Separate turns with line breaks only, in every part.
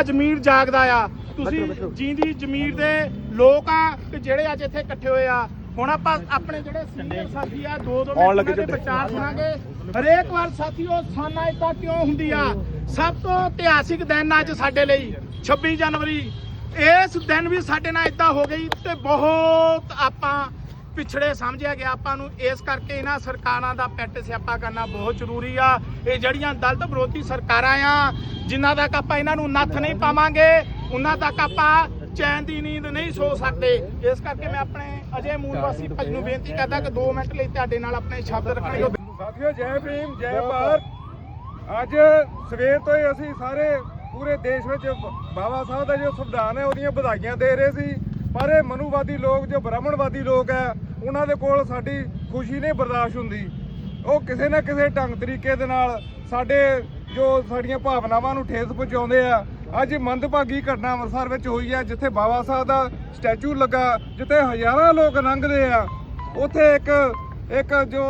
ਤੁਹਾਡਾ ਜ਼ਮੀਰ ਜਾਗਦਾ ਆ। ਤੁਸੀਂ ਜਿੰਦੀ ਜ਼ਮੀਰ ਦੇ ਲੋਕ ਆ ਕਿ ਜਿਹੜੇ ਅੱਜ ਇੱਥੇ ਇਕੱਠੇ ਹੋਏ ਆ। ਹੁਣ ਆਪਾਂ ਆਪਣੇ ਜਿਹੜੇ ਸੀਨੀਅਰ ਸਾਥੀ ਆ ਦੋ ਦੋ ਮਿੰਟ ਦੇ ਵਿਚਾਰ ਸੁਣਾਂਗੇ। ਹਰੇਕ ਵਾਰ ਸਾਥੀਓ ਸਾਨਾ ਇਦਾਂ ਕਿਉਂ ਹੁੰਦੀ ਆ? ਸਭ ਤੋਂ ਇਤਿਹਾਸਿਕ ਦਿਨ ਅੱਜ ਸਾਡੇ ਲਈ 26 ਜਨਵਰੀ। ਇਸ ਦਿਨ ਵੀ ਸਾਡੇ ਨਾਲ ਇਦਾਂ ਹੋ ਗਈ ਤੇ ਬਹੁਤ ਆਪਾਂ ਪਿਛੜੇ ਸਮਝਿਆ ਗਿਆ ਆਪਾਂ ਨੂੰ ਇਸ ਕਰਕੇ ਇਹਨਾਂ ਸਰਕਾਰਾਂ ਦਾ ਪੈਟ ਸਿਆਪਾ ਕਰਨਾ ਬਹੁਤ ਜ਼ਰੂਰੀ ਆ। ਇਹ ਜਿਹੜੀਆਂ ਦਲਤ ਵਿਰੋਧੀ ਸਰਕਾਰਾਂ ਆ ਜਿਨ੍ਹਾਂ ਤੱਕ ਆਪਾਂ ਇਹਨਾਂ ਨੂੰ ਨੱਥ ਨਹੀਂ ਪਾਵਾਂਗੇ ਉਹਨਾਂ ਤੱਕ ਆਪਾਂ ਚੈਨ ਦੀ ਨੀਂਦ ਨਹੀਂ ਸੋ ਸਕਦੇ। ਇਸ ਕਰਕੇ ਮੈਂ ਆਪਣੇ ਅਜੇ ਮੂਲ ਵਾਸੀ ਭਾਈ ਨੂੰ ਬੇਨਤੀ ਕਰਦਾ ਕਿ 2 ਮਿੰਟ ਲਈ ਤੁਹਾਡੇ ਨਾਲ ਆਪਣੇ ਸ਼ਬਦ ਰੱਖਣਗੇ
ਸਾਥੀਓ ਜੈ ਭੀਮ ਜੈ ਭਾਰਤ। ਅੱਜ ਸਵੇਰ ਤੋਂ ਹੀ ਅਸੀਂ ਸਾਰੇ ਪੂਰੇ ਦੇਸ਼ ਵਿੱਚ ਬਾਬਾ ਸਾਹਿਬ ਦਾ ਜੋ ਸੰਵਿਧਾਨ ਹੈ ਉਹਦੀਆਂ ਵਧਾਈਆਂ ਦੇ ਰਹੇ ਸੀ। ਪਰ ਇਹ ਮਨੂਵਾਦੀ ਲੋਕ ਜੋ ਬ੍ਰਾਹਮਣਵਾਦੀ ਲੋਕ ਹੈ, ਉਹਨਾਂ ਦੇ ਕੋਲ ਸਾਡੀ ਖੁਸ਼ੀ ਨਹੀਂ ਬਰਦਾਸ਼ਤ ਹੁੰਦੀ। ਉਹ ਕਿਸੇ ਨਾ ਕਿਸੇ ਢੰਗ ਤਰੀਕੇ ਦੇ ਨਾਲ ਸਾਡੇ ਜੋ ਸਾਡੀਆਂ ਭਾਵਨਾਵਾਂ ਨੂੰ ਠੇਸ ਪਹੁੰਚਾਉਂਦੇ ਆ। ਅੱਜ ਮੰਦਭਾਗੀ ਘਟਨਾ ਅੰਮ੍ਰਿਤਸਰ ਵਿੱਚ ਹੋਈ ਹੈ, ਜਿੱਥੇ ਬਾਬਾ ਸਾਹਿਬ ਦਾ ਸਟੈਚੂ ਲੱਗਾ, ਜਿੱਥੇ ਹਜ਼ਾਰਾਂ ਲੋਕ ਲੰਘਦੇ ਆ। ਉੱਥੇ ਇੱਕ ਇੱਕ ਜੋ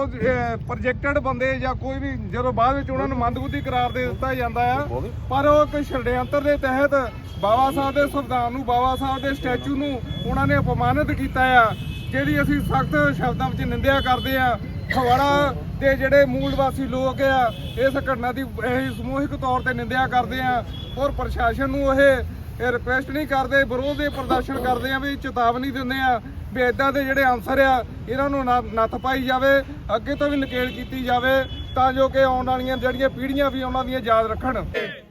ਪ੍ਰੋਜੈਕਟਡ ਬੰਦੇ ਜਾਂ ਕੋਈ ਵੀ ਜਦੋਂ ਬਾਅਦ ਵਿੱਚ ਉਹਨਾਂ ਨੂੰ ਮੰਦਬੁੱਧੀ ਕਰਾਰ ਦੇ ਦਿੱਤਾ ਜਾਂਦਾ ਆ ਪਰ ਉਹ ਇੱਕ ਛੜਯੰਤਰ ਦੇ ਤਹਿਤ ਬਾਬਾ ਸਾਹਿਬ ਦੇ ਸੰਵਿਧਾਨ ਨੂੰ ਬਾਬਾ ਸਾਹਿਬ ਦੇ ਸਟੈਚੂ ਨੂੰ ਉਹਨਾਂ ਨੇ ਅਪਮਾਨਿਤ ਕੀਤਾ ਆ ਜਿਹੜੀ ਅਸੀਂ ਸਖਤ ਸ਼ਬਦਾਂ ਵਿੱਚ ਨਿੰਦਿਆ ਕਰਦੇ ਆ ਖਵਾੜਾ ਦੇ ਜਿਹੜੇ ਮੂਲ ਵਾਸੀ ਲੋਕ ਆ ਇਸ ਘਟਨਾ ਦੀ ਅਸੀਂ ਸਮੂਹਿਕ ਤੌਰ ਤੇ ਨਿੰਦਿਆ ਕਰਦੇ ਆ ਔਰ ਪ੍ਰਸ਼ਾਸਨ ਨੂੰ ਇਹ ਇਹ ਰਿਕੁਐਸਟ ਨਹੀਂ ਕਰਦੇ ਵਿਰੋਧ ਦੇ ਪ੍ਰਦਰਸ਼ਨ ਕਰਦੇ ਆ ਵੀ ਚੇਤਾਵਨੀ ਦਿੰਦੇ ਆ ਵੀ ਇਦਾਂ ਦੇ ਜਿਹੜੇ ਆਨਸਰ ਆ ਇਹਨਾਂ ਨੂੰ ਨਾ- ਨੱਥ ਪਾਈ ਜਾਵੇ ਅੱਗੇ ਤੋਂ ਵੀ ਨਕੇਲ ਕੀਤੀ ਜਾਵੇ ਤਾਂ ਜੋ ਕਿ ਆਉਣ ਵਾਲੀਆਂ ਜਿਹੜੀਆਂ ਪੀੜ੍ਹੀਆਂ ਵੀ ਉਹਨਾਂ ਦੀਆਂ ਯਾਦ ਰੱਖਣ।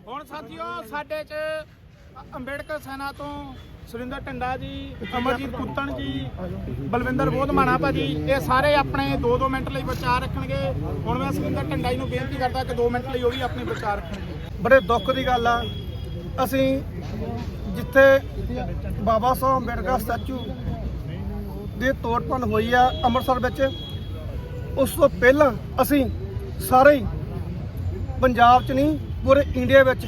ਹੁਣ ਸਾਥੀਓ ਸਾਡੇ ਚ ਅੰਬੇਡਕਰ ਸੈਨਾ ਤੋਂ ਸੁਰਿੰਦਰ ਟੰਡਾ ਜੀ ਅਮਰਜੀਤ ਕੁੱਤਣ ਜੀ ਬਲਵਿੰਦਰ ਬੋਧਮਾਣਾ ਭਾਜੀ ਇਹ ਸਾਰੇ ਆਪਣੇ 2-2 ਮਿੰਟ ਲਈ ਵਿਚਾਰ ਰੱਖਣਗੇ। ਹੁਣ ਮੈਂ ਸੁਰਿੰਦਰ ਟੰਡਾ ਜੀ ਨੂੰ ਬੇਨਤੀ ਕਰਦਾ ਕਿ 2 ਮਿੰਟ ਲਈ ਉਹ ਵੀ ਆਪਣੇ ਵਿਚਾਰ ਰੱਖਣਗੇ।
ਬੜੇ ਦੁੱਖ ਦੀ ਗੱਲ ਆ ਅਸੀਂ ਜਿੱਥੇ ਬਾਬਾ ਸਾਹਿਬ ਅੰਬੇਡਕਰ ਸਟੈਚੂ ਦੀ ਤੋੜਪਨ ਹੋਈ ਆ ਅੰਮ੍ਰਿਤਸਰ ਵਿੱਚ। ਉਸ ਤੋਂ ਪਹਿਲਾਂ ਅਸੀਂ ਸਾਰੇ ਹੀ ਪੰਜਾਬ 'ਚ ਨਹੀਂ, ਪੂਰੇ ਇੰਡੀਆ ਵਿੱਚ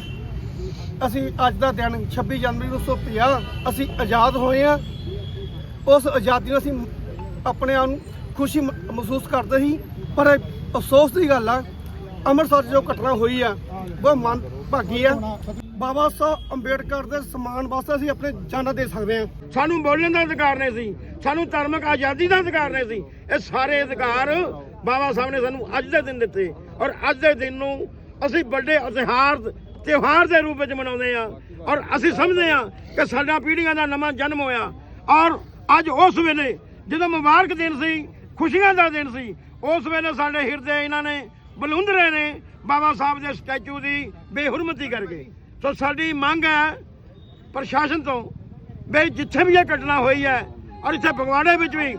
ਅਸੀਂ ਅੱਜ ਦਾ ਦਿਨ 26 ਜਨਵਰੀ 1950 ਅਸੀਂ ਆਜ਼ਾਦ ਹੋਏ ਆ ਉਸ ਆਜ਼ਾਦੀ ਨੂੰ ਅਸੀਂ ਆਪਣੇ ਆਪ ਨੂੰ ਖੁਸ਼ੀ ਮਹਿਸੂਸ ਕਰਦੇ ਸੀ। ਪਰ ਅਫਸੋਸ ਦੀ ਗੱਲ ਆ, ਅੰਮ੍ਰਿਤਸਰ ਜੋ ਘਟਨਾ ਹੋਈ ਆ ਉਹ ਮਨ ਭਾਗੀ ਆ। ਬਾਬਾ ਸਾਹਿਬ ਅੰਬੇਡਕਰ ਦੇ ਸਮਾਨ ਵਾਸਤੇ ਅਸੀਂ ਆਪਣੇ ਜਾਨਾਂ ਦੇ ਸਕਦੇ ਆ
ਸਾਨੂੰ ਬੋਲਣ ਦਾ ਅਧਿਕਾਰ ਨਹੀਂ ਸੀ। ਸਾਨੂੰ ਧਾਰਮਿਕ ਆਜ਼ਾਦੀ ਦਾ ਅਧਿਕਾਰ ਨਹੀਂ ਸੀ। ਇਹ ਸਾਰੇ ਅਧਿਕਾਰ ਬਾਬਾ ਸਾਹਿਬ ਨੇ ਸਾਨੂੰ ਅੱਜ ਦੇ ਦਿਨ ਦਿੱਤੇ। ਔਰ ਅੱਜ ਦੇ ਦਿਨ ਨੂੰ ਅਸੀਂ ਵੱਡੇ ਇਤਿਹਾਸ ਤਿਉਹਾਰ ਦੇ ਰੂਪ ਵਿੱਚ ਮਨਾਉਂਦੇ ਆ ਔਰ ਅਸੀਂ ਸਮਝਦੇ ਆ ਕਿ ਸਾਡਾ ਪੀੜ੍ਹੀਆਂ ਦਾ ਨਵਾਂ ਜਨਮ ਹੋਇਆ। ਔਰ ਅੱਜ ਉਸ ਵੇਲੇ ਜਦੋਂ ਮੁਬਾਰਕ ਦਿਨ ਸੀ, ਖੁਸ਼ੀਆਂ ਦਾ ਦਿਨ ਸੀ, ਉਸ ਵੇਲੇ ਸਾਡੇ ਹਿਰਦੇ ਇਹਨਾਂ ਨੇ ਬਲੁੰਦਰੇ ਨੇ। ਬਾਬਾ ਸਾਹਿਬ ਦੇ ਸਟੈਚੂ ਦੀ ਬੇਹੁਰਮਤੀ ਕਰਕੇ ਸੋ ਸਾਡੀ ਮੰਗ ਹੈ ਪ੍ਰਸ਼ਾਸਨ ਤੋਂ ਵੀ ਜਿੱਥੇ ਵੀ ਇਹ ਘਟਨਾ ਹੋਈ ਹੈ ਔਰ ਇੱਥੇ ਫਗਵਾੜੇ ਵਿੱਚ ਵੀ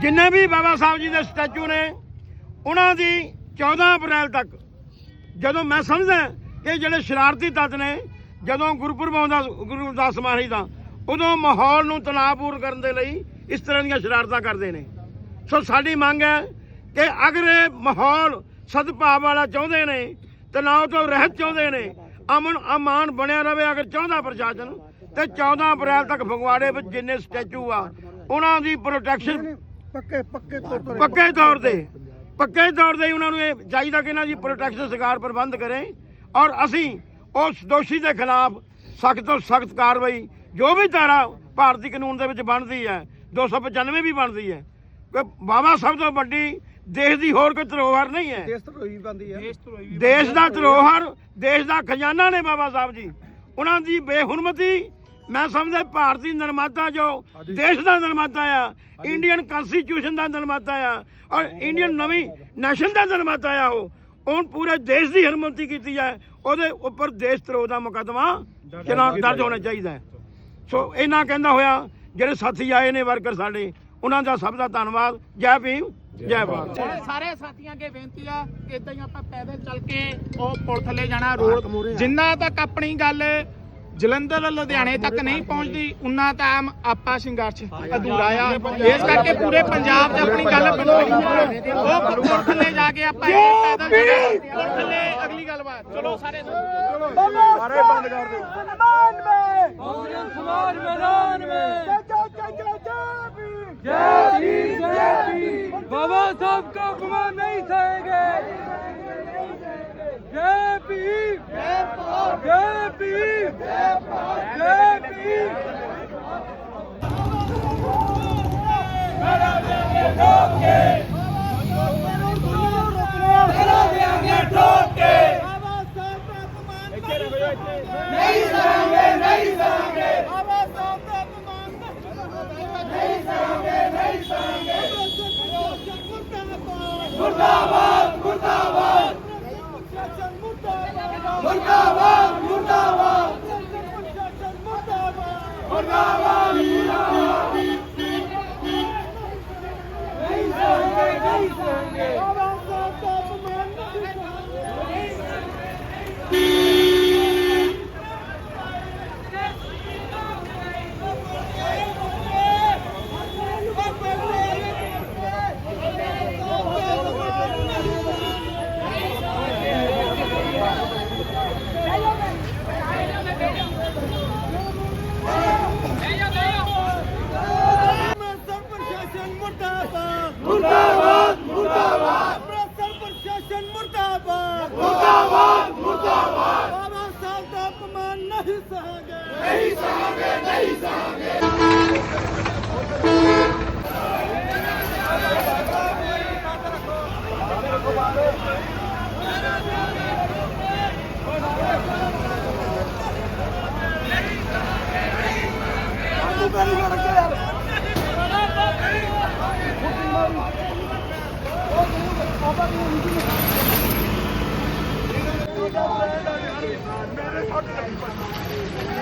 ਜਿੰਨੇ ਵੀ ਬਾਬਾ ਸਾਹਿਬ ਜੀ ਦੇ ਸਟੈਚੂ ਨੇ, ਉਹਨਾਂ ਦੀ 14 ਅਪ੍ਰੈਲ ਤੱਕ, ਜਦੋਂ ਮੈਂ ਸਮਝਦਾ ਇਹ ਜਿਹੜੇ ਸ਼ਰਾਰਤੀ ਤੱਤ ਨੇ, ਜਦੋਂ ਗੁਰਪੁਰਬ ਆਉਂਦਾ, ਗੁਰੂ ਰਵਿਦਾਸ ਮਹਾਰਾਜ ਦਾ, ਉਦੋਂ ਮਾਹੌਲ ਨੂੰ ਤਣਾਅਪੂਰਨ ਕਰਨ ਦੇ ਲਈ ਇਸ ਤਰ੍ਹਾਂ ਦੀਆਂ ਸ਼ਰਾਰਤਾਂ ਕਰਦੇ ਨੇ। ਸੋ ਸਾਡੀ ਮੰਗ ਹੈ ਕਿ ਅਗਰ ਇਹ ਮਾਹੌਲ ਸਦਭਾਵ ਵਾਲਾ ਚਾਹੁੰਦੇ ਨੇ, ਤਣਾਅ ਤੋਂ ਰਹਿਤ ਚਾਹੁੰਦੇ ਨੇ, ਅਮਨ ਅਮਾਨ ਬਣਿਆ ਰਵੇ ਅਗਰ ਚਾਹੁੰਦਾ ਪ੍ਰਸ਼ਾਸਨ ਤੇ 14 ਅਪ੍ਰੈਲ ਤੱਕ ਫਗਵਾੜੇ ਵਿੱਚ ਜਿੰਨੇ ਸਟੈਚੂ ਆ ਉਹਨਾਂ ਦੀ ਪ੍ਰੋਟੈਕਸ਼ਨ
ਪੱਕੇ ਪੱਕੇ ਤੌਰ ਤੇ
ਪੱਕੇ ਤੌਰ ਤੇ ਪੱਕੇ ਤੌਰ ਤੇ ਉਹਨਾਂ ਨੂੰ ਇਹ ਚਾਹੀਦਾ ਕਿ ਇਹਨਾਂ ਦੀ ਪ੍ਰੋਟੈਕਸ਼ਨ ਸਰਕਾਰ ਪ੍ਰਬੰਧ ਕਰੇ ਔਰ ਅਸੀਂ ਉਸ ਦੋਸ਼ੀ ਦੇ ਖਿਲਾਫ ਸਖਤ ਤੋਂ ਸਖਤ ਕਾਰਵਾਈ ਜੋ ਵੀ ਧਾਰਾ ਭਾਰਤੀ ਕਾਨੂੰਨ ਦੇ ਵਿੱਚ ਬਣਦੀ ਹੈ 295 ਵੀ ਬਣਦੀ ਹੈ ਕਿ ਬਾਬਾ ਸਭ ਤੋਂ ਵੱਡੀ ਦੇਸ਼ ਦੀ ਹੋਰ ਕੋਈ ਧਰੋਹਰ ਨਹੀਂ ਹੈ।
ਦੇਸ਼ ਧਰੋਹੀ ਬੰਦੀ ਆ
ਦੇਸ਼ ਦਾ ਧਰੋਹਰ ਦੇਸ਼ ਦਾ ਖਜ਼ਾਨਾ ਨੇ ਬਾਬਾ ਸਾਹਿਬ ਜੀ ਉਹਨਾਂ ਦੀ ਬੇਹੁਰਮਤੀ ਮੈਂ ਸਮਝਦਾ ਭਾਰਤੀ ਨਿਰਮਾਤਾ ਜੋ ਦੇਸ਼ ਦਾ ਨਿਰਮਾਤਾ ਆ ਇੰਡੀਅਨ ਕਨਸਟੀਟਿਊਸ਼ਨ ਦਾ ਨਿਰਮਾਤਾ ਆ ਔਰ ਇੰਡੀਅਨ ਨਵੀਂ ਨੈਸ਼ਨ ਦਾ ਨਿਰਮਾਤਾ ਆ ਉਹ। ਪੂਰੇ ਦੇਸ਼ ਦੀ ਹਰਮਤੀ ਕੀਤੀ ਹੈ ਉਹਦੇ ਉੱਪਰ ਦੇਸ਼ ਧਰੋਹ ਦਾ ਮੁਕੱਦਮਾ ਚਲਾਨ ਦਰਜ ਹੋਣਾ ਚਾਹੀਦਾ। ਹੈ। ਸੋ ਇਹਨਾਂ ਕਹਿੰਦਾ ਹੋਇਆ ਜਿਹੜੇ ਸਾਥੀ ਆਏ ਨੇ ਵਰਕਰ ਸਾਡੇ ਉਹਨਾਂ ਦਾ ਸਭ ਦਾ ਧੰਨਵਾਦ। ਜੈ ਭੀਮ ਜੈ ਭਾਰਤ।
ਹੁਣ ਸਾਰੇ ਸਾਥੀਆਂ ਅੱਗੇ ਬੇਨਤੀ ਆ ਕਿ ਇਦਾਂ ਹੀ ਆਪਾਂ ਪੈਦਲ ਚੱਲ ਕੇ ਉਹ ਪੁਲ ਥੱਲੇ ਜਾਣਾ ਰੋਡ ਜਿੰਨਾ ਤੱਕ ਆਪਣੀ ਗੱਲ ਜਲੰਧਰ ਲੁਧਿਆਣੇ ਤੱਕ ਨਹੀਂ ਪਹੁੰਚਦੀ ਉਨਾ ਟਾਈਮ ਆਪਾ ਸੰਘਰਸ਼ ਅਧੂਰਾ ਆ। ਇਸ ਕਰਕੇ ਪੂਰੇ ਪੰਜਾਬ 'ਚ ਆਪਣੀ ਗੱਲ ਬਣਾਉਣੀ ਉਹ ਪੱਥਰ ਥੱਲੇ ਜਾ ਕੇ ਆਪਾਂ ਇਹ ਪੈਦਲ ਚੱਲੇ ਥੱਲੇ ਅਗਲੀ ਗੱਲਬਾਤ। ਚਲੋ ਸਾਰੇ
ਸਾਰੇ ਬੰਦ ਕਰ ਦਿਓ।
ਮੈਦਾਨ ਮੇ। ਕਾਂਗਰਸ ਸਵਾਰ ਮੈਦਾਨ ਮੇ। ਜੈ ਜੈ ਜੈ ਜੈ ਵੀ ਜੈ ਵੀ ਜੈ ਵੀ ਬਾਬਾ ਸਾਹਿਬ ਕਾ ਹੁਕਮ ਨਹੀਂ ਸਹੇਗੇ ਜੈ ਵੀ ਜੈ ਪਾਰ ਜੈ
ਮੁਰਦਾਬਾਦ ਮੁਰਦਾਬਾਦ ਮੁਰਦਾਬਾਦ ਮੁਰਦਾਬਾਦ ਮੁਰਦਾਬਾਦ ਨਹੀਂ ਸਹਾਂਗੇ ਨਹੀਂ ਸਹਾਂਗੇ ਮੁਰਦਾਬਾਦ ਮੁਰਦਾਬਾਦ ਅੰਮ੍ਰਿਤਸਰ ਪ੍ਰਸ਼ਾਸਨ ਮੁਰਦਾਬਾਦ ਮੁਰਦਾਬਾਦ ਮੁਰਦਾਬਾਦ ਬਾਬਾ ਸਾਹਿਬ ਦਾ ਅਪਮਾਨ ਨਹੀਂ ਸਹਾਂਗੇ ਨਹੀਂ ਸਹਾਂਗੇ ਨਹੀਂ ਸਹਾਂਗੇ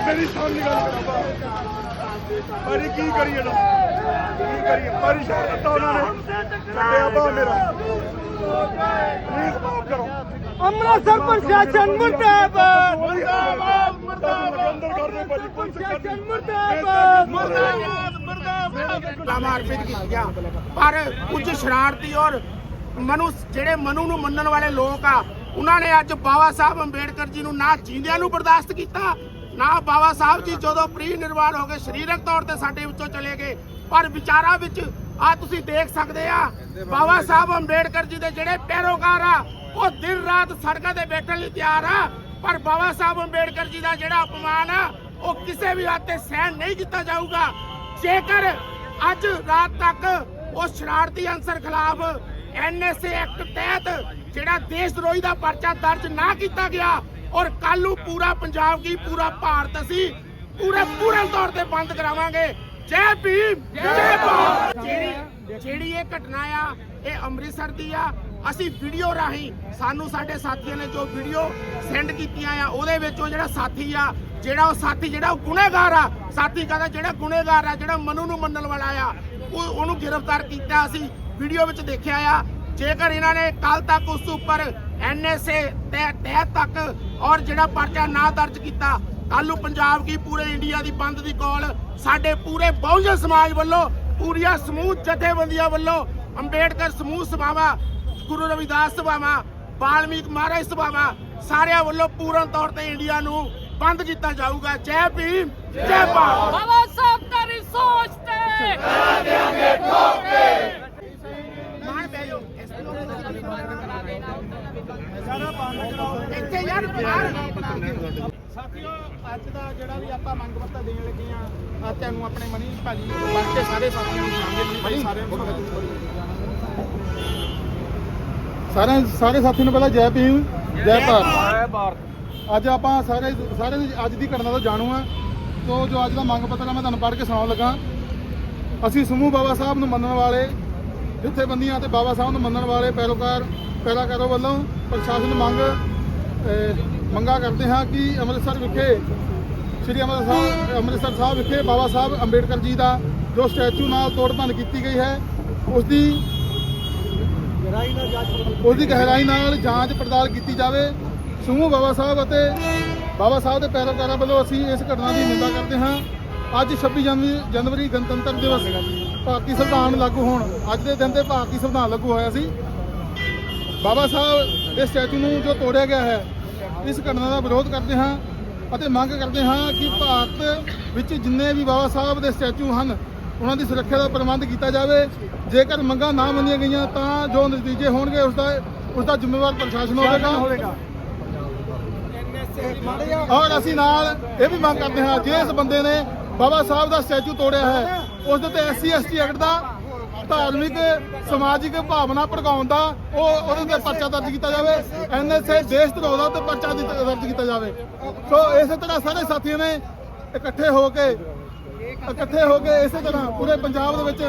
ਮੇਰੀ ਸਾਹਮਣੇ ਗੱਲ ਕਰਾ ਪਰ ਕੀ ਕਰੀਏ ਨਾ ਕੀ ਕਰੀਏ ਪਰੇਸ਼ਾਨ ਕੀਤਾ ਉਹਨਾਂ ਨੇ ਛੱਡਿਆ ਬਾ ਮੇਰਾ ਪਲੀਜ਼ ਮਾਫ ਕਰੋ
ਅੰਮ੍ਰਿਤਸਰ ਪ੍ਰਸ਼ਾਸਨ ਮੁਰਦਾਬਾਦ
ਮੁਰਦਾਬਾਦ ਮੁਰਦਾਬਾਦ ਅੰਦਰ
ਮਨੂ ਜਿਹੜੇ ਮਨੂ ਨੂੰ ਮੰਨਣ ਵਾਲੇ ਲੋਕ ਆ, ਉਹਨਾਂ ਨੇ ਅੱਜ ਬਾਬਾ ਸਾਹਿਬ ਅੰਬੇਡਕਰ ਜੀ ਨੂੰ ਨਾ ਜੀਂਦਿਆਂ ਨੂੰ ਬਰਦਾਸ਼ਤ ਕੀਤਾ, ਨਾ ਬਾਬਾ ਸਾਹਿਬ ਜੀ ਜਦੋਂ ਪ੍ਰੀ ਨਿਰਵਾਣ ਹੋ ਗਏ, ਸਰੀਰਕ ਤੌਰ ਤੇ ਸਾਡੇ ਵਿੱਚੋਂ ਚਲੇ ਗਏ। ਪਰ ਵਿਚਾਰਾਂ ਵਿੱਚ ਆ ਤੁਸੀਂ ਦੇਖ ਸਕਦੇ ਆ ਬਾਬਾ ਸਾਹਿਬ ਅੰਬੇਡਕਰ ਜੀ ਦੇ ਜਿਹੜੇ ਪੈਰੋਕਾਰ ਆ, ਉਹ ਦਿਨ ਰਾਤ ਸੜਕਾਂ ਤੇ ਬੈਠਣ ਲਈ ਤਿਆਰ ਆ। ਪਰ ਬਾਬਾ ਸਾਹਿਬ ਅੰਬੇਡਕਰ ਜੀ ਦਾ ਜਿਹੜਾ ਅਪਮਾਨ ਆ, ਉਹ ਕਿਸੇ ਵੀ ਹੱਥ ਤੇ ਸਹਿਣ ਨਹੀਂ ਕੀਤਾ ਜਾਊਗਾ। ਜੇਕਰ ਅੱਜ ਰਾਤ ਤੱਕ ਉਹ ਸ਼ਰਾਰਤੀ ਅੰਸਰ ਖਿਲਾਫ ਐਨਐਸਏ ਐਕਟ ਤਹਿਤ ਜਿਹੜਾ ਦੇਸ਼ ਦਰੋਹੀ ਦਾ ਪਰਚਾ ਦਰਜ ਨਾ ਕੀਤਾ ਗਿਆ ਔਰ ਕੱਲ ਨੂੰ ਪੂਰਾ ਪੰਜਾਬ ਕੀ ਪੂਰਾ ਭਾਰਤ ਅਸੀਂ ਪੂਰੇ ਪੂਰਨ ਤੌਰ ਤੇ ਬੰਦ ਕਰਾਵਾਂਗੇ। ਜੈ ਭੀਮ, ਜੈ ਭਾਰਤ। ਜਿਹੜੀ ਜਿਹੜੀ ਇਹ ਘਟਨਾ ਆ, ਇਹ ਅੰਮ੍ਰਿਤਸਰ ਦੀ ਆ, ਅਸੀਂ ਵੀਡੀਓ ਰਾਹੀਂ ਸਾਨੂੰ ਸਾਡੇ ਸਾਥੀਆਂ ਨੇ ਜੋ ਵੀਡੀਓ ਸੈਂਡ ਕੀਤੀਆਂ ਆ, ਉਹਦੇ ਵਿੱਚ ਉਹ ਜਿਹੜਾ ਸਾਥੀ ਆ, ਜਿਹੜਾ ਉਹ ਸਾਥੀ, ਜਿਹੜਾ ਉਹ ਗੁਨੇਗਾਰ ਆ, ਸਾਥੀ ਕਹਿੰਦਾ ਜਿਹੜਾ ਗੁਨੇਗਾਰ ਆ, ਜਿਹੜਾ ਮਨੂ ਨੂੰ ਮੰਨਣ ਵਾਲਾ ਆ, ਉਹ ਉਹਨੂੰ ਗ੍ਰਿਫਤਾਰ ਕੀਤਾ ਅਸੀਂ। ਵੀਡੀਓ ਵਿੱਚ ਦੇਖਿਆ ਆ ਜੇਕਰ ਇਹਨਾਂ ਨੇ ਕੱਲ ਤੱਕ ਉਸ ਉੱਪਰ ਐਨਐਸਏ ਤਹਿ ਤੱਕ ਔਰ ਜਿਹੜਾ ਪਰਚਾ ਨਾ ਦਰਜ ਕੀਤਾ ਕੱਲ ਨੂੰ ਪੰਜਾਬ ਕੀ ਪੂਰੇ ਇੰਡੀਆ ਦੀ ਬੰਦ ਦੀ ਕਾਲ ਸਾਡੇ ਪੂਰੇ ਬਹੁਜਨ ਸਮਾਜ ਵੱਲੋਂ ਪੂਰੀਆਂ ਸਮੂਹ ਜਥੇਬੰਦੀਆਂ ਵੱਲੋਂ ਅੰਬੇਡਕਰ ਸਮੂਹ ਸਭਾਵਾਂ ਗੁਰੂ ਰਵਿਦਾਸ ਸਭਾਵਾਂ ਬਾਲਮੀਕ ਮਹਾਰਾਜ ਸਭਾਵਾਂ ਸਾਰਿਆਂ ਵੱਲੋਂ ਪੂਰਨ ਤੌਰ ਤੇ ਇੰਡੀਆ ਨੂੰ ਬੰਦ ਕੀਤਾ ਜਾਊਗਾ। ਜੈ ਭੀਮ ਜੈ ਭਾਰਤ।
ਬਾਬਾ ਸਾਹਿਬ ਤੇਰੀ ਸੋਚ ਤੇ
ਪੈ ਜਾਓ ਇੱਥੇ ਯਾਰ ਬਾਹਰ। ਸਾਥੀਓ ਅੱਜ ਦਾ ਜਿਹੜਾ ਵੀ ਆਪਾਂ ਮੰਗ ਪੱਤਰ ਦੇਣ ਲੱਗੇ ਆ ਆ ਤੁਹਾਨੂੰ ਆਪਣੇ ਮਨੀ ਭਾਜੀ ਬਣ ਕੇ ਸਾਰੇ ਸਾਥੀਆਂ ਨੂੰ ਸ਼ਾਮਿਲ ਨਹੀਂ ਸਾਰਿਆਂ ਨੂੰ
ਸਾਰੇ ਸਾਰੇ ਸਾਥੀ ਨੂੰ ਪਹਿਲਾਂ ਜੈ ਭੀਮ ਜੈ ਭਾਰਤ। ਅੱਜ ਆਪਾਂ ਸਾਰੇ ਸਾਰੇ ਦੀ ਅੱਜ ਦੀ ਘਟਨਾ ਤੋਂ ਜਾਣੂ ਆ ਤੋ ਜੋ ਅੱਜ ਦਾ ਮੰਗ ਪੱਤਰ ਆ ਮੈਂ ਤੁਹਾਨੂੰ ਪੜ੍ਹ ਕੇ ਸੁਣਾਉਣ ਲੱਗਾ। ਅਸੀਂ ਸਮੂਹ ਬਾਬਾ ਸਾਹਿਬ ਨੂੰ ਮੰਨਣ ਵਾਲੇ ਜਥੇਬੰਦੀਆਂ ਤੇ ਬਾਬਾ ਸਾਹਿਬ ਨੂੰ ਮੰਨਣ ਵਾਲੇ ਪੈਰੋਕਾਰ ਪੈਰਾਕਾਰਾਂ ਵੱਲੋਂ ਪ੍ਰਸ਼ਾਸਨ ਮੰਗ ਅਹ, ਮੰਗਾ ਕਰਦੇ ਹਾਂ ਕਿ ਅੰਮ੍ਰਿਤਸਰ ਵਿਖੇ ਸ੍ਰੀ ਅੰਮ੍ਰਿਤਸਰ ਅੰਮ੍ਰਿਤਸਰ ਸਾਹਿਬ ਵਿਖੇ ਬਾਬਾ ਸਾਹਿਬ ਅੰਬੇਡਕਰ ਜੀ ਦਾ ਜੋ ਸਟੈਚੂ ਨਾਲ ਤੋੜ ਭੰਨ ਕੀਤੀ ਗਈ ਹੈ ਉਸ ਦੀ ਉਸ ਦੀ ਗਹਿਰਾਈ ਨਾਲ ਜਾਂਚ ਪੜਤਾਲ ਕੀਤੀ ਜਾਵੇ। ਸਮੂਹ ਬਾਬਾ ਸਾਹਿਬ ਅਤੇ ਬਾਬਾ ਸਾਹਿਬ ਦੇ ਪੈਰੋਕਾਰਾਂ ਵੱਲੋਂ ਅਸੀਂ ਇਸ ਘਟਨਾ ਦੀ ਨਿੰਦਾ ਕਰਦੇ ਹਾਂ। ਅੱਜ 26 ਜਨਵਰੀ ਜਨਵਰੀ ਗਣਤੰਤਰ ਦਿਵਸ ਭਾਰਤੀ ਸੰਵਿਧਾਨ ਲਾਗੂ ਹੋਣ। ਅੱਜ ਦੇ ਦਿਨ ਤੇ ਭਾਰਤੀ ਸੰਵਿਧਾਨ ਲਾਗੂ ਹੋਇਆ ਸੀ। ਬਾਬਾ ਸਾਹਿਬ ਦੇ ਸਟੈਚੂ ਨੂੰ ਜੋ ਤੋੜਿਆ ਗਿਆ ਹੈ, ਇਸ ਘਟਨਾ ਦਾ ਵਿਰੋਧ ਕਰਦੇ ਹਾਂ ਅਤੇ ਮੰਗ ਕਰਦੇ ਹਾਂ ਕਿ ਭਾਰਤ ਵਿੱਚ ਜਿੰਨੇ ਵੀ ਬਾਬਾ ਸਾਹਿਬ ਦੇ ਸਟੈਚੂ ਹਨ, ਉਹਨਾਂ ਦੀ ਸੁਰੱਖਿਆ ਦਾ ਪ੍ਰਬੰਧ ਕੀਤਾ ਜਾਵੇ। ਜੇਕਰ ਮੰਗਾਂ ਨਾ ਮੰਨੀਆਂ ਗਈਆਂ ਤਾਂ ਜੋ ਨਤੀਜੇ ਹੋਣਗੇ, ਉਸ ਦਾ ਉਸ ਦਾ ਜ਼ਿੰਮੇਵਾਰ ਪ੍ਰਸ਼ਾਸਨ ਹੋਵੇਗਾ। ਔਰ ਅਸੀਂ ਨਾਲ ਇਹ ਵੀ ਮੰਗ ਕਰਦੇ ਹਾਂ, ਜੇ ਇਸ ਬੰਦੇ ਨੇ ਬਾਬਾ ਸਾਹਿਬ ਦਾ ਸਟੈਚੂ ਤੋੜਿਆ ਹੈ, ਉਸ ਦੇ ਤੇ ਐਸਸੀ ਐਸਟੀ ਐਕਟ ਦਾ ਧਾਰਮਿਕ ਸਮਾਜਿਕ ਭਾਵਨਾ ਭੜਕਾਉਣ ਦਾ ਉਹ ਉਹਦੇ ਤੇ ਪਰਚਾ ਦਰਜ ਕੀਤਾ ਜਾਵੇ। ਐਨਐਸਏ ਦੇਸ਼ ਧਰੋਹ ਦਾ ਤੇ ਪਰਚਾ ਦਰਜ ਕੀਤਾ ਜਾਵੇ। ਸੋ ਇਸੇ ਤਰ੍ਹਾਂ ਸਾਰੇ ਸਾਥੀਆਂ ਨੇ ਇਕੱਠੇ ਹੋ ਕੇ ਇਕੱਠੇ ਹੋ ਕੇ ਇਸੇ ਤਰ੍ਹਾਂ ਪੂਰੇ ਪੰਜਾਬ ਦੇ ਵਿੱਚ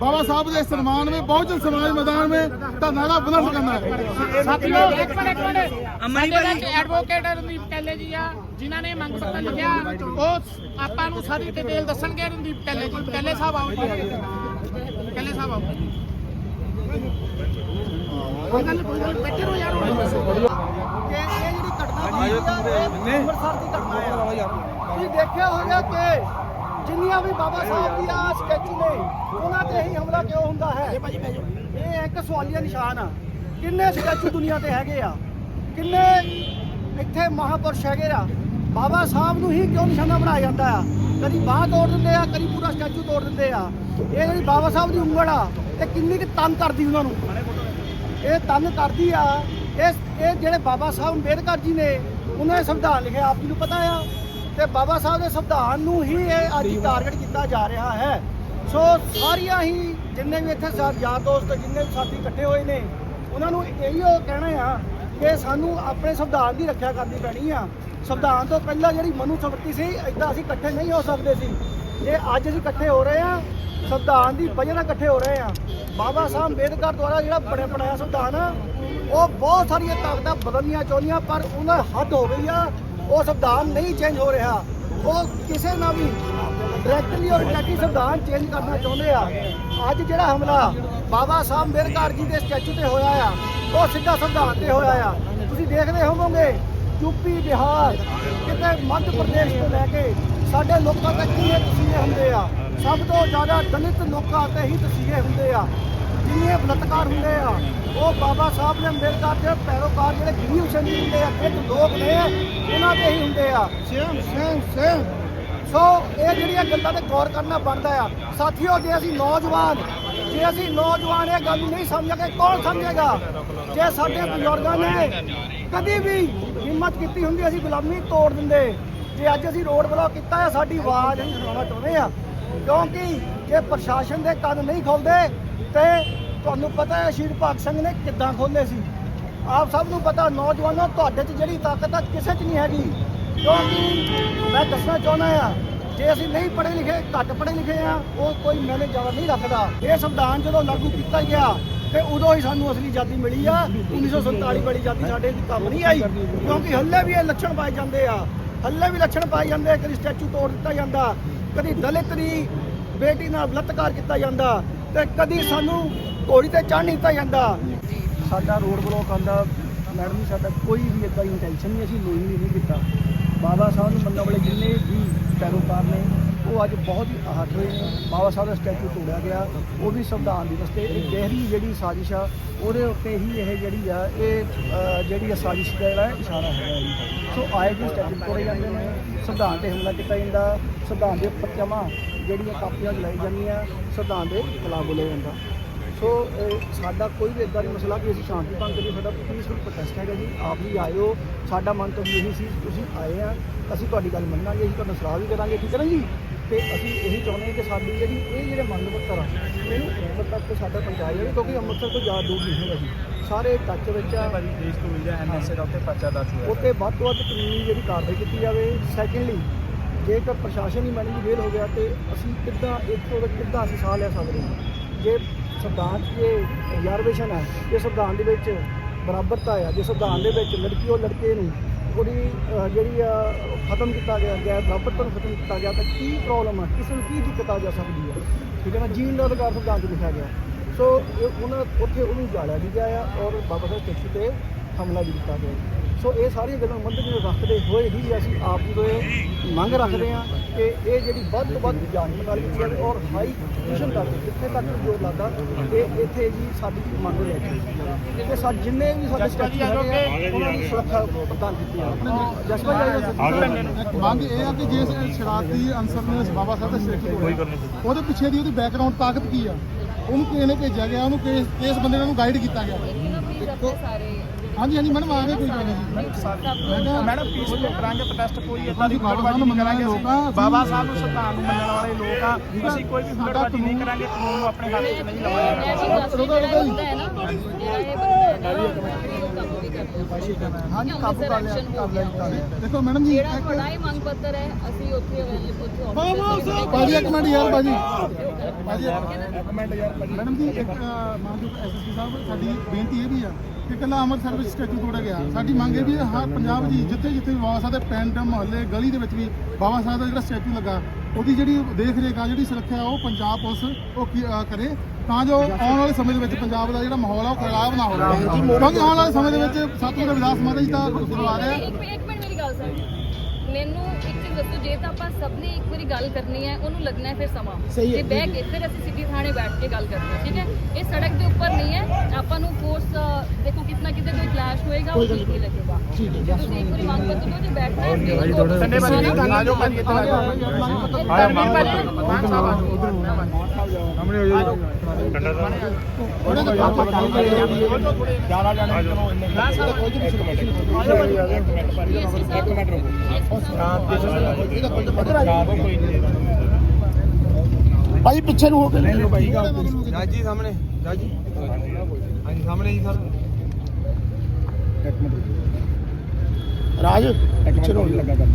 ਬਾਬਾ ਸਾਹਿਬ ਦੇ ਸਨਮਾਨ ਵਿੱਚ ਬਹੁਜਨ ਸਮਾਜ ਮੈਦਾਨ ਵਿੱਚ ਧਰਨਾ ਬੁਲੰਦ ਕਰਨਾ ਹੈ।
ਸਾਥੀਓ ਇੱਕ ਮਿੰਟ ਇੱਕ ਮਿੰਟ। ਸਾਡੇ ਵਿੱਚ ਐਡਵੋਕੇਟ ਰਣਦੀਪ ਕੈਲੇ ਜੀ ਆ ਜਿਨ੍ਹਾਂ ਨੇ ਮੰਗ ਪੱਤਰ ਲਿਖਿਆ। ਉਹ ਆਪਾਂ ਨੂੰ ਸਾਰੀ ਡਿਟੇਲ ਦੱਸਣਗੇ ਰਣਦੀਪ ਕੈਲੇ ਜੀ। ਕੈਲੇ ਸਾਹਿਬ ਆਓ ਜੀ। ਕੈਲੇ ਸਾਹਿਬ ਆਓ। ਕੋਈ ਗੱਲ ਨੀ, ਕੋਈ ਗੱਲ ਨੀ, ਬੈਠੇ ਰਹੋ ਯਾਰ ਹੁਣ।
ਕਿ ਇਹ ਜਿਹੜੀ ਘਟਨਾ ਹੋਈ ਆ ਇਹ ਅੰਮ੍ਰਿਤਸਰ ਦੀ ਘਟਨਾ ਆ। ਤੁਸੀਂ ਦੇਖਿਆ ਹੋਵੇਗਾ ਕਿ ਜਿੰਨੀਆਂ ਵੀ ਬਾਬਾ ਸਾਹਿਬ ਦੀਆਂ ਸਟੈਚੂ ਨੇ ਉਹਨਾਂ ਤੇ ਹੀ ਹਮਲਾ ਕਿਉਂ ਹੁੰਦਾ ਹੈ? ਇਹ ਇੱਕ ਸਵਾਲੀਆ ਨਿਸ਼ਾਨ ਆ। ਕਿੰਨੇ ਸਟੈਚੂ ਦੁਨੀਆ ਤੇ ਹੈਗੇ ਆ। ਕਿੰਨੇ ਇੱਥੇ ਮਹਾਪੁਰਸ਼ ਹੈਗੇ ਆ। ਬਾਬਾ ਸਾਹਿਬ ਨੂੰ ਹੀ ਕਿਉਂ ਨਿਸ਼ਾਨਾ ਬਣਾਇਆ ਜਾਂਦਾ ਆ? ਕਦੀ ਬਾਹ ਤੋੜ ਦਿੰਦੇ ਆ, ਕਦੀ ਪੂਰਾ ਸਟੈਚੂ ਤੋੜ ਦਿੰਦੇ ਆ। ਇਹ ਜਿਹੜੀ ਬਾਬਾ ਸਾਹਿਬ ਦੀ ਉਂਗਲ ਆ, ਇਹ ਕਿੰਨੀ ਕੁ ਤੰਗ ਕਰਦੀ ਉਹਨਾਂ ਨੂੰ? ਇਹ ਤੰਗ ਕਰਦੀ ਆ, ਇਹ ਇਹ ਜਿਹੜੇ ਬਾਬਾ ਸਾਹਿਬ ਅੰਬੇਦਕਰ ਜੀ ਨੇ, ਉਹਨਾਂ ਨੇ ਸੰਵਿਧਾਨ ਲਿਖਿਆ, ਆਪ ਜੀ ਨੂੰ ਪਤਾ ਆ? ਤੇ ਬਾਬਾ ਸਾਹਿਬ ਦੇ ਸੰਵਿਧਾਨ ਨੂੰ ਹੀ ਇਹ ਅੱਜ ਟਾਰਗੇਟ ਕੀਤਾ ਜਾ ਰਿਹਾ ਹੈ। ਸੋ ਸਾਰੀਆਂ ਹੀ ਜਿੰਨੇ ਵੀ ਇੱਥੇ ਯਾਰ ਦੋਸਤ, ਜਿੰਨੇ ਵੀ ਸਾਥੀ ਇਕੱਠੇ ਹੋਏ ਨੇ, ਉਹਨਾਂ ਨੂੰ ਇਹੀ ਉਹ ਕਹਿਣਾ ਆ ਕਿ ਸਾਨੂੰ ਆਪਣੇ ਸੰਵਿਧਾਨ ਦੀ ਰੱਖਿਆ ਕਰਨੀ ਪੈਣੀ ਆ। ਸੰਵਿਧਾਨ ਤੋਂ ਪਹਿਲਾਂ ਜਿਹੜੀ ਮਨੂ ਸਮਰਤੀ ਸੀ ਇਦਾਂ ਅਸੀਂ ਇਕੱਠੇ ਨਹੀਂ ਹੋ ਸਕਦੇ ਸੀ। ਜੇ ਅੱਜ ਅਸੀਂ ਇਕੱਠੇ ਹੋ ਰਹੇ ਆ ਸੰਵਿਧਾਨ ਦੀ ਵਜ੍ਹਾ ਨਾਲ ਇਕੱਠੇ ਹੋ ਰਹੇ ਆ। ਬਾਬਾ ਸਾਹਿਬ ਅੰਬੇਦਕਰ ਦੁਆਰਾ ਜਿਹੜਾ ਬਣਿਆ ਬਣਾਇਆ ਸੰਵਿਧਾਨ ਆ, ਉਹ ਬਹੁਤ ਸਾਰੀਆਂ ਤਾਕਤਾਂ ਬਦਲਣੀਆਂ ਚਾਹੁੰਦੀਆਂ ਪਰ ਉਹਨਾਂ ਹੱਦ ਹੋ ਗਈ ਆ। ਉਹ ਸੰਵਿਧਾਨ ਨਹੀਂ ਚੇਂਜ ਹੋ ਰਿਹਾ। ਉਹ ਕਿਸੇ ਨਾਲ ਵੀ ਡਾਇਰੈਕਟਲੀ ਔਰ ਇੰਡਾਇਰੈਕਟਲੀ ਸੰਵਿਧਾਨ ਚੇਂਜ ਕਰਨਾ ਚਾਹੁੰਦੇ ਆ। ਅੱਜ ਜਿਹੜਾ ਹਮਲਾ ਬਾਬਾ ਸਾਹਿਬ ਅੰਬੇਦਕਰ ਜੀ ਦੇ ਸਟੈਚੂ ਤੇ ਹੋਇਆ ਆ, ਉਹ ਸਿੱਧਾ ਸੰਵਿਧਾਨ ਤੇ ਹੋਇਆ ਆ। ਤੁਸੀਂ ਦੇਖਦੇ ਹੋਵੋਗੇ ਯੂਪੀ ਬਿਹਾਰ, ਕਿਤੇ ਮੱਧ ਪ੍ਰਦੇਸ਼ ਤੋਂ ਲੈ ਕੇ ਸਾਡੇ ਲੋਕਾਂ ਤੱਕ ਕਿੰਨੇ ਤਸੀਹੇ ਹੁੰਦੇ ਆ। ਸਭ ਤੋਂ ਜ਼ਿਆਦਾ ਦਲਿਤ ਲੋਕਾਂ ਤੇ ਹੀ ਤਸੀਹੇ ਹੁੰਦੇ ਆ। ਜਿੰਨੇ ਬਲਤਕਾਰ ਹੁੰਦੇ ਆ, ਉਹ ਬਾਬਾ ਸਾਹਿਬ ਨੇ ਅੰਬੇਦਕਰ ਦੇ ਪੈਰੋਕਾਰ ਜਿਹੜੇ ਗਰੀਬ ਸ਼ਨੀ ਹੁੰਦੇ ਆ ਕੁਝ ਲੋਕ ਨੇ, ਉਹਨਾਂ ਤੇ ਹੀ ਹੁੰਦੇ ਆ। ਸੇਮ ਸੇਮ ਸੇਮ ਸੋ ਇਹ ਜਿਹੜੀਆਂ ਗੱਲਾਂ ਤੇ ਗੌਰ ਕਰਨਾ ਬਣਦਾ ਆ, ਸਾਥੀਓ, ਜੇ ਅਸੀਂ ਨੌਜਵਾਨ, ਜੇ ਅਸੀਂ ਨੌਜਵਾਨ ਇਹ ਗੱਲ ਨੂੰ ਨਹੀਂ ਸਮਝਾਂਗੇ ਕੌਣ ਸਮਝੇਗਾ? ਜੇ ਸਾਡੇ ਬਜ਼ੁਰਗਾਂ ਨੇ ਕਦੀ ਵੀ ਹਿੰਮਤ ਕੀਤੀ ਹੁੰਦੀ, ਅਸੀਂ ਗੁਲਾਮੀ ਤੋੜ ਦਿੰਦੇ। ਜੇ ਅੱਜ ਅਸੀਂ ਰੋਡ ਬਲੌਕ ਕੀਤਾ ਹੈ ਸਾਡੀ ਆਵਾਜ਼ ਅਸੀਂ ਸੁਣਾਉਣਾ ਚਾਹੁੰਦੇ ਆ। ਕਿਉਂਕਿ ਜੇ ਪ੍ਰਸ਼ਾਸਨ ਦੇ ਕੰਨ ਨਹੀਂ ਖੋਲਦੇ, ਤੇ ਤੁਹਾਨੂੰ ਪਤਾ ਹੈ ਸ਼ਹੀਦ ਭਗਤ ਸਿੰਘ ਨੇ ਕਿੱਦਾਂ ਖੋਲੇ ਸੀ। ਆਪ ਸਭ ਨੂੰ ਪਤਾ, ਨੌਜਵਾਨੋ, ਤੁਹਾਡੇ 'ਚ ਜਿਹੜੀ ਤਾਕਤ ਆ, ਕਿਸੇ 'ਚ ਨਹੀਂ ਹੈਗੀ। ਕਿਉਂਕਿ ਮੈਂ ਦੱਸਣਾ ਚਾਹੁੰਦਾ ਆ ਜੇ ਅਸੀਂ ਨਹੀਂ ਪੜ੍ਹੇ ਲਿਖੇ, ਘੱਟ ਪੜ੍ਹੇ ਲਿਖੇ ਆ ਉਹ ਕੋਈ ਮੈਨੇ ਜ਼ਿਆਦਾ ਨਹੀਂ ਰੱਖਦਾ। ਇਹ ਸੰਵਿਧਾਨ ਜਦੋਂ ਲਾਗੂ ਕੀਤਾ ਗਿਆ, ਤੇ ਉਦੋਂ ਹੀ ਸਾਨੂੰ ਅਸਲੀ ਆਜ਼ਾਦੀ ਮਿਲੀ ਆ। 1947 ਵਾਲੀ ਆਜ਼ਾਦੀ ਸਾਡੇ ਕੰਮ ਨਹੀਂ ਆਈ, ਕਿਉਂਕਿ ਹੱਲੇ ਵੀ ਇਹ ਲੱਛਣ ਪਾਏ ਜਾਂਦੇ ਆ। ਹੱਲੇ ਵੀ ਲੱਛਣ ਪਾਏ ਜਾਂਦੇ ਕਦੀ ਸਟੈਚੂ ਤੋੜ ਦਿੱਤਾ ਜਾਂਦਾ, ਕਦੀ ਦਲਿਤ ਦੀ ਬੇਟੀ ਨਾਲ ਬਲਾਤਕਾਰ ਕੀਤਾ ਜਾਂਦਾ, ਤੇ ਕਦੀ ਸਾਨੂੰ ਘੋੜੀ ਤੇ ਚੜ੍ਹ ਨਹੀਂ ਦਿੱਤਾ ਜਾਂਦਾ। ਸਾਡਾ ਰੋਡ ਬਲੌਕ ਆਂਦਾ ਮੈਡਮ ਜੀ, ਸਾਡਾ ਕੋਈ ਵੀ ਇਦਾਂ ਇੰਟੈਂਸ਼ਨ ਨਹੀਂ, ਅਸੀਂ ਲੋਈ ਨਹੀਂ ਕੀਤਾ। ਬਾਬਾ ਸਾਹਿਬ ਨੂੰ ਮੰਨਣ ਵਾਲੇ ਜਿੰਨੇ ਵੀ ਪੈਰੋਕਾਰ ਨੇ, ਉਹ ਅੱਜ ਬਹੁਤ ਹੀ ਆਹਟ ਹੋਏ ਨੇ। ਬਾਬਾ ਸਾਹਿਬ ਦਾ ਸਟੈਚੂ ਤੋੜਿਆ ਗਿਆ, ਉਹ ਵੀ ਸੰਵਿਧਾਨ ਦਿਵਸ ਵਾਸਤੇ ਇਹ ਗਹਿਰੀ ਜਿਹੜੀ ਸਾਜ਼ਿਸ਼ ਆ, ਉਹਦੇ ਉੱਤੇ ਹੀ ਇਹ ਜਿਹੜੀ ਆ, ਇਹ ਜਿਹੜੀ ਆ ਸਾਜ਼ਿਸ਼ ਦਾ ਜਿਹੜਾ ਇਸ਼ਾਰਾ ਹੈਗਾ ਜੀ। ਸੋ ਆਏ ਜੀ ਸਟੈਚੂ ਤੋੜੇ ਜਾਂਦੇ ਨੇ, ਸੰਵਿਧਾਨ ਤੇ ਹਮਲਾ ਕੀਤਾ ਜਾਂਦਾ, ਸੰਵਿਧਾਨ ਦੇ ਪਰਚਾਵਾਂ ਜਿਹੜੀਆਂ ਕਾਪੀਆਂ ਚਲਾਈ ਜਾਂਦੀਆਂ, ਸੰਵਿਧਾਨ ਦੇ ਖਿਲਾਫ ਬੋਲਿਆ ਜਾਂਦਾ। ਸੋ ਸਾਡਾ ਕੋਈ ਵੀ ਇਦਾਂ ਦੀ ਮਸਲਾ ਕਿ ਅਸੀਂ ਸ਼ਾਂਤੀ ਭੰਗ ਕਰੀਏ ਸਾਡਾ ਪੀਸਫੁਲ ਪ੍ਰੋਟੈਸਟ ਹੈਗਾ ਜੀ ਆਪ ਵੀ ਆਇਓ। ਸਾਡਾ ਮਨ ਤੋਂ ਇਹੀ ਸੀ ਤੁਸੀਂ ਆਏ ਆ ਅਸੀਂ ਤੁਹਾਡੀ ਗੱਲ ਮੰਨਾਂਗੇ ਅਸੀਂ ਤੁਹਾਡਾ ਸਲਾਹ ਵੀ ਕਰਾਂਗੇ ਠੀਕ ਹੈ ਨਾ ਜੀ? ਤੇ ਅਸੀਂ ਇਹੀ ਚਾਹੁੰਦੇ ਹਾਂ ਕਿ ਸਾਡੀ ਜਿਹੜੀ ਇਹ ਜਿਹੜੇ ਮੰਗ ਪੱਤਰ ਆ ਇਹਨੂੰ ਅੰਮ੍ਰਿਤਸਰ ਤੱਕ ਸਾਡਾ ਪਹੁੰਚਾਇਆ ਜਾਵੇ ਕਿਉਂਕਿ ਅੰਮ੍ਰਿਤਸਰ ਤੋਂ ਜ਼ਿਆਦਾ ਦੂਰ ਨਹੀਂ ਹੈਗਾ ਜੀ। ਸਾਰੇ ਟੱਚ ਵਿੱਚ ਆ।
ਦੇਸ਼ ਤੋਂ ਮਿਲਿਆ ਐਨਐਸਏ ਦਾ ਉੱਤੇ ਪਰਚਾ ਦਰਜ ਹੋਇਆ।
ਉੱਤੇ ਵੱਧ ਤੋਂ ਵੱਧ ਕਾਨੂੰਨੀ ਜਿਹੜੀ ਕਾਰਵਾਈ ਕੀਤੀ ਜਾਵੇ। ਸੈਕੰਡਲੀ ਜੇਕਰ ਪ੍ਰਸ਼ਾਸਨ ਹੀ ਮੈਡਮ ਜੀ ਫੇਲ ਹੋ ਗਿਆ ਤੇ ਅਸੀਂ ਕਿੱਦਾਂ ਇੱਥੋਂ ਦਾ ਕਿੱਦਾਂ ਅਸੀਂ ਸਾਹ ਲੈ ਸਕਦੇ ਹਾਂ? ਜੇ ਸੰਵਿਧਾਨ 'ਚ ਇਹ ਰਿਜ਼ਰਵੇਸ਼ਨ ਹੈ, ਜੇ ਸੰਵਿਧਾਨ ਦੇ ਵਿੱਚ ਬਰਾਬਰਤਾ ਹੈ, ਜੇ ਸੰਵਿਧਾਨ ਦੇ ਵਿੱਚ ਲੜਕੀ ਔਰ ਲੜਕੇ ਨੂੰ ਉਹਦੀ ਜਿਹੜੀ ਆ, ਖਤਮ ਕੀਤਾ ਗਿਆ ਗਿਆ ਬਰਾਬਰਤਾ ਨੂੰ ਖਤਮ ਕੀਤਾ ਗਿਆ, ਤਾਂ ਕੀ ਪ੍ਰੋਬਲਮ ਹੈ ਕਿਸ ਨੂੰ ਕੀ ਦਿੱਕਤ ਆ ਜਾ ਸਕਦੀ ਹੈ ਠੀਕ ਹੈ ਨਾ? ਜੀਣ ਦਾ ਅਧਿਕਾਰ ਸੰਵਿਧਾਨ 'ਚ ਲਿਖਿਆ ਗਿਆ। ਸੋ ਉਹਨਾਂ, ਉੱਥੇ ਉਹਨੂੰ ਜਾਲਿਆ ਵੀ ਗਿਆ ਆ ਔਰ ਬਾਬਾ ਸਾਹਿਬ ਚਿੱਠੀ ਤੇ ਹਮਲਾ ਵੀ ਕੀਤਾ ਗਿਆ। ਸੋ ਇਹ ਸਾਰੀਆਂ ਗੱਲਾਂ ਮੱਦੇ ਨੂੰ ਰੱਖਦੇ ਹੋਏ ਹੀ ਅਸੀਂ ਆਪ ਜੀ ਤੋਂ ਮੰਗ ਰੱਖਦੇ ਹਾਂ ਕਿ ਇਹ ਜਿਹੜੀ ਵੱਧ ਤੋਂ ਵੱਧ ਜਾਂਚ ਕੀਤੀ ਜਾਵੇ ਔਰ ਹਾਈ ਕਮਿਸ਼ਨ ਤੱਕ ਜਿੱਥੇ ਤੱਕ ਜੋਰ ਲੱਗਦਾ ਇਹ ਇੱਥੇ ਜੀ ਸਾਡੀ ਮੰਗ ਲੈ ਕੇ ਤੇ ਸਾਡੇ ਜਿੰਨੇ ਵੀ ਸਾਡੇ ਸਟੈਚੂ ਹੈਗੇ ਉਹਨਾਂ ਦੀ ਸੁਰੱਖਾ ਪ੍ਰਦਾਨ ਕੀਤੀ ਜਾਵੇ। ਜਸਪਾ ਜੀ
ਮੰਗ ਇਹ ਆ ਕਿ ਜੇ ਸ਼ਰਾਰਤੀ ਅਨਸਰ ਨੇ ਬਾਬਾ ਸਾਹਿਬ ਦਾ ਸਟੈਚੂ ਤੋੜਿਆ ਉਹਦੇ ਪਿੱਛੇ ਦੀ ਉਹਦੀ ਬੈਕਗ੍ਰਾਉਂਡ ਤਾਕਤ ਕੀ ਆ? ਉਹਨੂੰ ਕਿਸੇ ਨੇ ਭੇਜਿਆ ਗਿਆ? ਉਹਨੂੰ ਕਿਸ ਕਿਸ ਬੰਦੇ ਨੇ ਉਹਨੂੰ ਗਾਈਡ ਕੀਤਾ ਗਿਆ? ਦੇਖੋ ਹਾਂਜੀ ਹਾਂਜੀ ਮੈਡਮ ਆ ਗਏ ਕੋਈ ਗੱਲ ਨਹੀਂ।
ਮੈਡਮ ਪੀਸਫੁਲ ਕਰਾਂਗੇ ਪ੍ਰੋਟੈਸਟ ਕੋਈ ਇਦਾਂ ਦੀ ਹੁਲੜਬਾਜ਼ੀ ਨਹੀਂ ਕਰਾਂਗੇ ਅਸੀਂ। ਬਾਬਾ ਸਾਹਿਬ ਨੂੰ ਸੰਵਿਧਾਨ ਨੂੰ ਮੰਨਣ ਵਾਲੇ ਲੋਕ ਆ। ਅਸੀਂ ਕੋਈ ਵੀ ਹੁਲੜਬਾਜ਼ੀ ਨਹੀਂ ਕਰਾਂਗੇ ਕਾਨੂੰਨ ਨੂੰ ਆਪਣੇ ਹੱਥ 'ਚ ਨਹੀਂ ਲਵਾਂਗੇ।
ਹਾਂਜੀ ਕਾਬੂ ਕਰ ਲਿਆ ਕਰ ਲਿਆ ਕਰ ਲਿਆ।
ਦੇਖੋ ਮੈਡਮ ਜੀ
ਜਿਹੜਾ
ਇੱਕ
ਤੁਹਾਡਾ ਇਹ ਮੰਗ ਪੱਤਰ ਹੈ ਅਸੀਂ ਉੱਥੇ ਉੱਥੇ ਆਫਿਸ
ਬਾਜੀ ਇੱਕ ਮਿੰਟ ਯਾਰ ਬਾਜੀ। ਬਾਜੀ ਇੱਕ ਮਿੰਟ ਯਾਰ ਮੈਡਮ ਜੀ ਇੱਕ ਅਹ, ਮਾਨਯੋਗ ਐਸਐਸਪੀ ਸਾਹਿਬ ਸਾਡੀ ਬੇਨਤੀ ਇਹ ਵੀ ਆ ਕਿ ਕੱਲਾ ਅੰਮ੍ਰਿਤਸਰ ਵਿੱਚ ਸਟੈਚੂ ਤੋੜਿਆ ਗਿਆ। ਸਾਡੀ ਮੰਗ ਇਹ ਵੀ ਹੈ ਹਰ ਪੰਜਾਬ ਦੀ ਜਿੱਥੇ ਜਿੱਥੇ ਵੀ ਬਾਬਾ ਸਾਹਿਬ ਦੇ ਪਿੰਡ ਮੁਹੱਲੇ ਗਲੀ ਦੇ ਵਿੱਚ ਵੀ ਬਾਬਾ ਸਾਹਿਬ ਦਾ ਜਿਹੜਾ ਸਟੈਚੂ ਲੱਗਾ ਉਹਦੀ ਜਿਹੜੀ ਦੇਖ ਰੇਖ ਆ ਜਿਹੜੀ ਸੁਰੱਖਿਆ ਉਹ ਪੰਜਾਬ ਪੁਲਿਸ ਉਹ ਕੀ- ਅਹ, ਕਰੇ। ਤਾਂ ਜੋ ਆਉਣ ਵਾਲੇ ਸਮੇਂ ਦੇ ਵਿੱਚ ਪੰਜਾਬ ਦਾ ਜਿਹੜਾ ਮਾਹੌਲ ਆ ਉਹ ਖਰਾਬ ਨਾ ਹੋਵੇ। ਕਿਉਂਕਿ ਆਉਣ ਵਾਲੇ ਸਮੇਂ ਦੇ ਵਿੱਚ ਸਤਿਗੁਰੂ ਰਵਿਦਾਸ ਮਹਾਰਾਜ ਜੀ ਦਾ ਗੁਰੂ ਆ ਰਿਹਾ।
ਇੱਕ ਇੱਕ ਮਿੰਟ ਮੇਰੀ ਗੱਲ ਸੁਣ। ਮੈਨੂੰ ਇੱਕ ਚੀਜ਼ ਦੱਸੋ ਜੇ ਤਾਂ ਆਪਾਂ ਸਭ ਨੇ ਇੱਕ ਵਾਰੀ ਗੱਲ ਕਰਨੀ ਹੈ ਉਹਨੂੰ ਲੱਗਣਾ ਹੈ ਫਿਰ ਸਮਾਂ ਤੇ ਬਹਿ ਕੇ ਫਿਰ ਅਸੀਂ ਸਿੱਧੀ ਥਾਣੇ ਬੈਠ ਕੇ ਗੱਲ ਕਰਨੀ ਹੈ ਠੀਕ ਹੈ ਇਹ ਸੜਕ ਦੇ ਉੱਪਰ ਨਹੀਂ ਹੈ ਆਪਾਂ ਨੂੰ ਫੋਰਸ ਦੇਖੋ ਕਿਤਨਾ ਕਿਤੇ ਕੋਈ ਕਲੈਸ਼ ਹੋਏਗਾ ਉਹ ਠੀਕ ਨਹੀਂ ਲੱਗੇਗਾ ਠੀਕ ਹੈ ਤੁਸੀਂ ਇੱਕ ਵਾਰੀ ਮੰਗ ਪੱਤਰ ਦੋ ਜੇ ਬੈਠਣਾ ਹੈ ਫਿਰ
ਸੰਡੇ ਭਾਜੀ ਆ ਜਾਓ ਭਾਜੀ ਇੱਥੇ ਆ ਜਾਓ ਭਾਜੀ ਮਾਨ ਸਾਹਿਬ ਆ ਜਾਓ
ਸਾਹਮਣੇ ਹੋ ਜਾਓ
ਜ਼ਿਆਦਾ ਜਾਣਾ ਚਲੋ ਇੰਨੇ ਮਾਨ ਸਾਹਿਬ
ਭਾਈ ਪਿੱਛੇ ਨੂੰ ਹੋ ਕੇ
ਜੱਜ ਜੀ ਸਾਹਮਣੇ ਜੱਜ। ਜੀ ਹਾਂਜੀ ਸਾਹਮਣੇ ਜੀ ਸਰ।
ਰਾਜ ਪਿੱਛੇ ਨੂੰ ਲੱਗਾ ਕਰ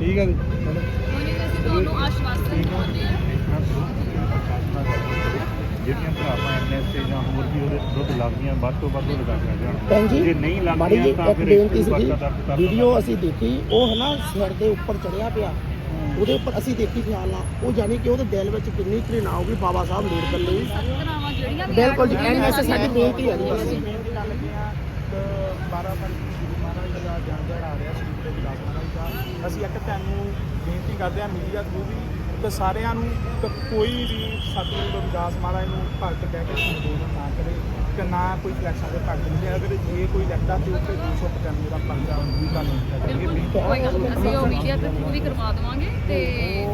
ਠੀਕ ਹੈ ਜੀ।
ਅਸੀਂ ਤੁਹਾਨੂੰ ਆਸ਼ਵਾਸਨ ਦਿਵਾਉਂਦੇ ਹਾਂ।
ਜਿਹੜੀਆਂ ਭਰਾਵਾਂ ਐਮਐਸਏ ਜਾਂ ਹੋਰ ਵੀ ਉਹਦੇ ਦੁੱਧ ਲੱਗਦੀਆਂ ਵੱਧ ਤੋਂ ਵੱਧ ਉਹ ਲਗਾਈਆਂ
ਭੈਣ
ਜਾਣ
ਜੀ
ਜੇ ਨਹੀਂ
ਮਾੜੀ ਜੀ
ਲੱਗਦੀਆਂ ਤਾਂ
ਇੱਕ
ਫਿਰ
ਬੇਨਤੀ
ਇੱਕ
ਸੀਗੀ।
ਵਾਰ ਦਰਜ ਕਰ
ਵੀਡੀਓ ਅਸੀਂ ਦੇਖੀ ਉਹ ਹੈ ਨਾ ਸਿਰ ਦੇ ਉੱਪਰ ਚੜਿਆ ਪਿਆ। ਉਹਦੇ ਉੱਪਰ ਅਸੀਂ ਦੇਖੀ ਖਿਆਲ ਨਾਲ। ਉਹ ਜਾਨੀ ਕਿ ਉਹਦੇ ਦਿਲ ਵਿੱਚ ਕਿੰਨੀ ਘৃਣਾ ਹੋਊਗੀ ਬਾਬਾ ਸਾਹਿਬ
ਜਿਹੜੀਆਂ ਵੀ
ਬਿਲਕੁਲ ਜੀ
add
ਐਨ ਐਸ
ਹੋਈਆਂ
ਸਾਡੀ ਬੇਨਤੀ ਹੈ ਜੀ ਬਸ।
ਅਸੀਂ ਬੇਨਤੀ ਕਰਨ ਲੱਗੇ ਆ 12 ਤਾਰੀਖ ਨੂੰ ਗੁਰੂ ਮਹਾਰਾਜ ਜੀ ਦਾ ਜਨਮ ਦਿਹਾੜਾ ਆ ਰਿਹਾ ਸ੍ਰੀ ਗੁਰੂ ਰਵਿਦਾਸ ਮਹਾਰਾਜ ਦਾ ਅਸੀਂ ਇੱਕ ਤੁਹਾਨੂੰ ਬੇਨਤੀ ਕਰਦੇ ਆ ਮੀਡੀਆ ਥਰੂ ਵੀ ਕਿ ਸਾਰਿਆਂ ਨੂੰ ਕਿ ਕੋਈ ਵੀ ਸਤਿਗੁਰੂ ਰਵਿਦਾਸ ਮਹਾਰਾਜ ਨੂੰ ਭਗਤ ਕਹਿ ਕੇ ਸੰਬੋਧਨ ਨਾ ਕਰੇ ਕਿ ਨਾ ਕੋਈ ਫਲੈਕਸਾਂ ਦੇ ਭਗਤ ਨਹੀਂ ਅਗਰ ਜੇ ਕੋਈ ਲਿਖਦਾ ਤੇ ਉੱਤੇ 295 ਦਾ ਪਰਚਾ ਵੀ ਤੁਹਾਨੂੰ
ਬਿਲਕੁਲ ਕੋਈ ਗੱਲ ਨਹੀਂ। ਅਸੀਂ ਉਹ ਮੀਡੀਆ ਤੇ ਵੀ ਕਰਵਾ ਦੇਵਾਂਗੇ ਤੇ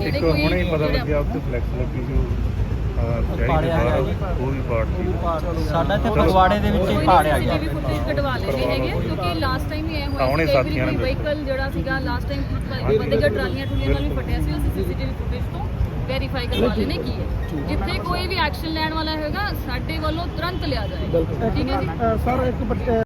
ਜਿਹੜੇ ਕੋਈ
ਹੁਣੇ ਹੀ ਪਤਾ ਲੱਗਿਆ ਉੱਥੇ ਫਲੈਕਸ ਲੱਗੀ ਸੀ ਚਾਹੀਦੇ ਬਾਹਰ ਉਹ ਵੀ ਪਾਰਟ ਸੀ
ਸਾਡਾ ਇੱਥੇ ਫਗਵਾੜੇ ਦੇ ਵਿੱਚ ਹੀ ਪਾੜਿਆ ਗਿਆ।
ਸੀਸੀਟੀਵੀ ਫੁਟੇਜ ਕਢਵਾ ਲੈਣੇ ਹੈਗੇ ਆ, ਕਿਉਂਕਿ ਲਾਸਟ ਟਾਈਮ ਹੀ ਇਹ
ਤਾਂ ਹੁਣੇ
ਹੋਇਆ ਸੀ
ਸਾਥੀਆਂ
ਕੋਈ
ਨੇ
ਵਹੀਕਲ ਜਿਹੜਾ ਸੀਗਾ ਲਾਸਟ ਟਾਈਮ ਬੰਦੇ ਦਾ ਟਰਾਲੀਆਂ ਟੁਲੀਆਂ ਨਾਲ ਵੀ ਫਟਿਆ ਸੀ ਅਸੀਂ ਸੀਸੀਟੀਵੀ ਫੁਟੇਜ ਤੋਂ ਵੈਰੀਫਾਈ ਕਰਵਾ ਲੈਣੇ ਕੀ ਹੈ। ਜਿੱਥੇ ਕੋਈ ਵੀ ਐਕਸ਼ਨ ਲੈਣ ਵਾਲਾ ਹੋਏਗਾ ਸਾਡੇ ਵੱਲੋਂ ਤੁਰੰਤ ਲਿਆ ਜਾਏਗਾ। ਠੀਕ ਹੈ ਜੀ?
ਸਰ ਇੱਕ ਬੱਚੇ